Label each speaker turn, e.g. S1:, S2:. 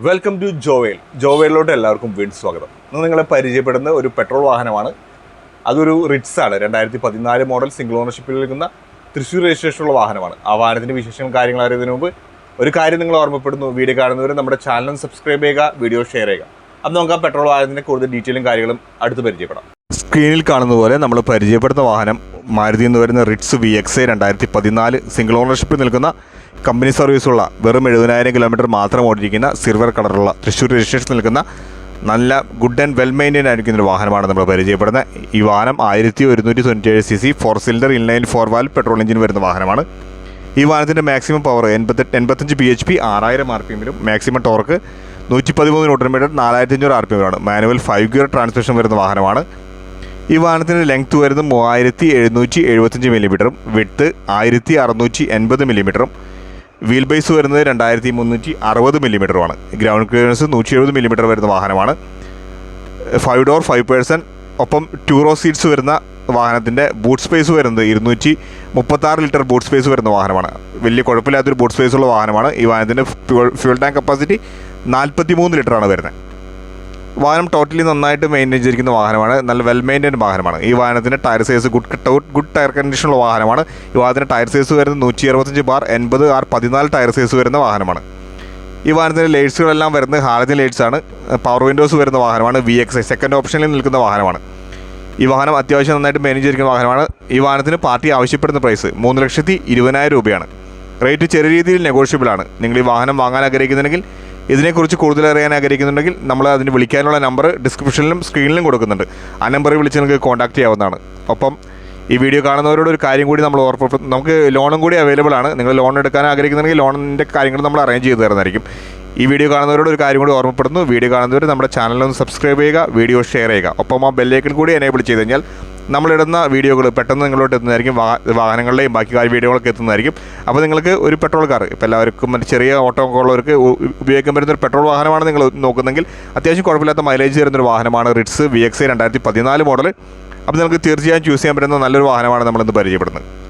S1: Welcome to ജോവേൽ ജോവേലിലോട്ട് എല്ലാവർക്കും വീണ്ടും സ്വാഗതം. ഇന്ന് നിങ്ങളെ പരിചയപ്പെടുന്ന ഒരു പെട്രോൾ വാഹനമാണ്. അതൊരു റിറ്റ്സ് ആണ് രണ്ടായിരത്തി പതിനാല് മോഡൽ സിംഗിൾ ഓണർഷിപ്പിൽ നിൽക്കുന്ന തൃശ്ശൂർ രജിസ്ട്രേഷനുള്ള വാഹനമാണ്. ആ വാഹനത്തിന്റെ വിശേഷങ്ങൾ കാര്യങ്ങൾ അറിയുന്നതിന് മുമ്പ് ഒരു കാര്യം നിങ്ങൾ ഓർമ്മപ്പെടുന്നു. വീഡിയോ കാണുന്നവർ നമ്മുടെ ചാനൽ സബ്സ്ക്രൈബ് ചെയ്യുക വീഡിയോ ഷെയർ ചെയ്യുക. അപ്പോൾ നമുക്ക് ആ പെട്രോൾ വാഹനത്തിന്റെ കൂടുതൽ ഡീറ്റെയിലും കാര്യങ്ങളും അടുത്ത് പരിചയപ്പെടാം. സ്ക്രീനിൽ കാണുന്ന പോലെ നമ്മൾ പരിചയപ്പെടുന്ന വാഹനം മാരുതി എന്ന് വരുന്ന റിറ്റ്സ് വി എക്സ് രണ്ടായിരത്തി പതിനാല് സിംഗിൾ ഓണർഷിപ്പിൽ നിൽക്കുന്ന കമ്പനി സർവീസുള്ള വെറും എഴുപതിനായിരം കിലോമീറ്റർ മാത്രം ഓടിയിരിക്കുന്ന സിൽവർ കളറുള്ള തൃശ്ശൂർ രജിസ്ട്രേഷൻ നിൽക്കുന്ന നല്ല ഗുഡ് ആൻഡ് വെൽ മെയിന്റൈൻ ആയിരിക്കുന്ന ഒരു വാഹനമാണ് നമ്മൾ പരിചയപ്പെടുന്നത്. ഈ വാഹനം ആയിരത്തി ഒരുന്നൂറ്റി തൊണ്ണൂറ്റേഴ് C C four cylinder inline four valve petrol engine വരുന്ന വാഹനമാണ്. ഈ വാഹനത്തിന്റെ മാക്സിമം പവർ എൺപത്തെട്ട് എൺപത്തഞ്ച് പി എച്ച് പി ആറായിരം ആർ പി എമ്മിലും മാക്സിമം ടോർക്ക് നൂറ്റി പതിമൂന്ന് ന്യൂട്ടൺ മീറ്റർ നാലായിരത്തി അഞ്ഞൂറ് ആർ പി എമ്മിലാണ് മാനുവൽ ഫൈവ് ഗിയർ ട്രാൻസ്മിഷൻ വരുന്ന വാഹനമാണ്. ഈ വാഹനത്തിന്റെ ലെങ്ത് വരുന്നത് മൂവായിരത്തി എഴുന്നൂറ്റി എഴുപത്തഞ്ച് മില്ലിമീറ്ററും വിട്ട് ആയിരത്തി അറുന്നൂറ്റി എൺപത് മില്ലിമീറ്ററും വീൽ ബേസ് വരുന്നത് രണ്ടായിരത്തി മുന്നൂറ്റി അറുപത് മില്ലിമീറ്ററുമാണ്. ഗ്രൗണ്ട് ക്ലിയറൻസ് നൂറ്റി എഴുപത് മില്ലിമീറ്റർ വരുന്ന വാഹനമാണ്. ഫൈവ് ഡോർ ഫൈവ് പേഴ്സൺ ഒപ്പം ടൂറോ സീറ്റ്സ് വരുന്ന വാഹനത്തിന്റെ ബൂട്ട് സ്പേസ് വരുന്നത് ഇരുന്നൂറ്റി മുപ്പത്താറ് ലിറ്റർ ബൂട്ട് സ്പേസ് വരുന്ന വാഹനമാണ്. വലിയ കുഴപ്പമില്ലാത്തൊരു ബൂട്ട് സ്പേസ് ഉള്ള വാഹനമാണ്. ഈ വാഹനത്തിന്റെ ഫ്യൂൾ ടാങ്ക് കപ്പാസിറ്റി നാൽപ്പത്തി മൂന്ന് ലിറ്ററാണ് വരുന്നത്. വാഹനം ടോട്ടലി നന്നായിട്ട് മെയിന്റെയിൻ ചെയ്തിരിക്കുന്ന വാഹനമാണ്. നല്ല വെൽ മെയിന്റൈൻ വാഹനമാണ്. ഈ വാഹനത്തിന്റെ tyre size good good tyre കണ്ടീഷനുള്ള വാഹനമാണ്. ഈ വാഹനത്തിന്റെ ടയർ സൈസ് വരുന്നത് നൂറ്റി അറുപത്തഞ്ച് ബാർ എൺപത് ആർ പതിനാല് ടയർ സൈസ് വരുന്ന വാഹനമാണ്. ഈ വാഹനത്തിന്റെ ലൈറ്റ്സുകളെല്ലാം വരുന്നത് ഹാലജൻ ലൈറ്റ്സ് ആണ്. പവർ വിൻഡോസ് വരുന്ന വാഹനമാണ്. വി എക്സ് ഐ സെക്കൻഡ് ഓപ്ഷനിൽ നിൽക്കുന്ന വാഹനമാണ്. ഈ വാഹനം അത്യാവശ്യം നന്നായിട്ട് മാനേജ് ചെയ്തിരിക്കുന്ന വാഹനമാണ്. ഈ വാഹനത്തിന് പാർട്ടി ആവശ്യപ്പെടുന്ന പ്രൈസ് മൂന്ന് ലക്ഷത്തി ഇരുപതിനായിരം രൂപയാണ്. റേറ്റ് ചെറിയ രീതിയിൽ നെഗോഷ്യബിൾ ആണ്. നിങ്ങൾ ഈ വാഹനം വാങ്ങാൻ ആഗ്രഹിക്കുന്നുണ്ടെങ്കിൽ ഇതിനെക്കുറിച്ച് കൂടുതൽ അറിയാൻ ആഗ്രഹിക്കുന്നുണ്ടെങ്കിൽ നമ്മൾ അതിന് വിളിക്കാനുള്ള നമ്പർ ഡിസ്ക്രിപ്ഷനിലും സ്ക്രീനിലും കൊടുക്കുന്നുണ്ട്. ആ നമ്പറിൽ വിളിച്ച് നിങ്ങൾക്ക് കോൺടാക്ട് ചെയ്യാവുന്നതാണ്. ഒപ്പം ഈ വീഡിയോ കാണുന്നവരോട് ഒരു കാര്യം കൂടി നമ്മൾ ഓർപ്പ് നമുക്ക് ലോണും കൂടി അവൈലബിൾ ആണ്. നിങ്ങൾ ലോൺ എടുക്കാൻ ആഗ്രഹിക്കുന്നുണ്ടെങ്കിൽ ലോണിന്റെ കാര്യങ്ങൾ നമ്മൾ അറേഞ്ച് ചെയ്ത് തരുന്നതായിരിക്കും. ഈ വീഡിയോ കാണുന്നവരോട് ഒരു കാര്യം കൂടി ഓർമ്മപ്പെടുന്നു. വീഡിയോ കാണുന്നവർ നമ്മുടെ ചാനലൊന്ന് സബ്സ്ക്രൈബ് ചെയ്യുക വീഡിയോ ഷെയർ ചെയ്യുക. ഒപ്പം ആ ബെല്ലേക്കൻ കൂടി എനേബിൾ ചെയ്ത് കഴിഞ്ഞാൽ നമ്മളിടുന്ന വീഡിയോകൾ പെട്ടെന്ന് നിങ്ങളോട്ട് എത്തുന്നതായിരിക്കും. വാഹനങ്ങളുടെയും ബാക്കി കാര്യ വീഡിയോകളൊക്കെ എത്തുന്നതായിരിക്കും. അപ്പോൾ നിങ്ങൾക്ക് ഒരു പെട്രോൾ കാർ ഇപ്പോൾ എല്ലാവർക്കും മറ്റു ചെറിയ ഓട്ടോ ഉള്ളവർക്ക് ഉപയോഗിക്കാൻ പറ്റുന്ന ഒരു പെട്രോൾ വാഹനമാണ് നിങ്ങൾ നോക്കുന്നതെങ്കിൽ അത്യാവശ്യം കുഴപ്പമില്ലാത്ത മൈലേജ് തരുന്നൊരു വാഹനമാണ് റിറ്റ്സ് വി എക്സ് രണ്ടായിരത്തി പതിനാല് മോഡൽ അപ്പോൾ നിങ്ങൾക്ക് തീർച്ചയായും ചൂസ് ചെയ്യാൻ പറ്റുന്ന നല്ലൊരു വാഹനമാണ് നമ്മളിന്ന് പരിചയപ്പെടുന്നത്.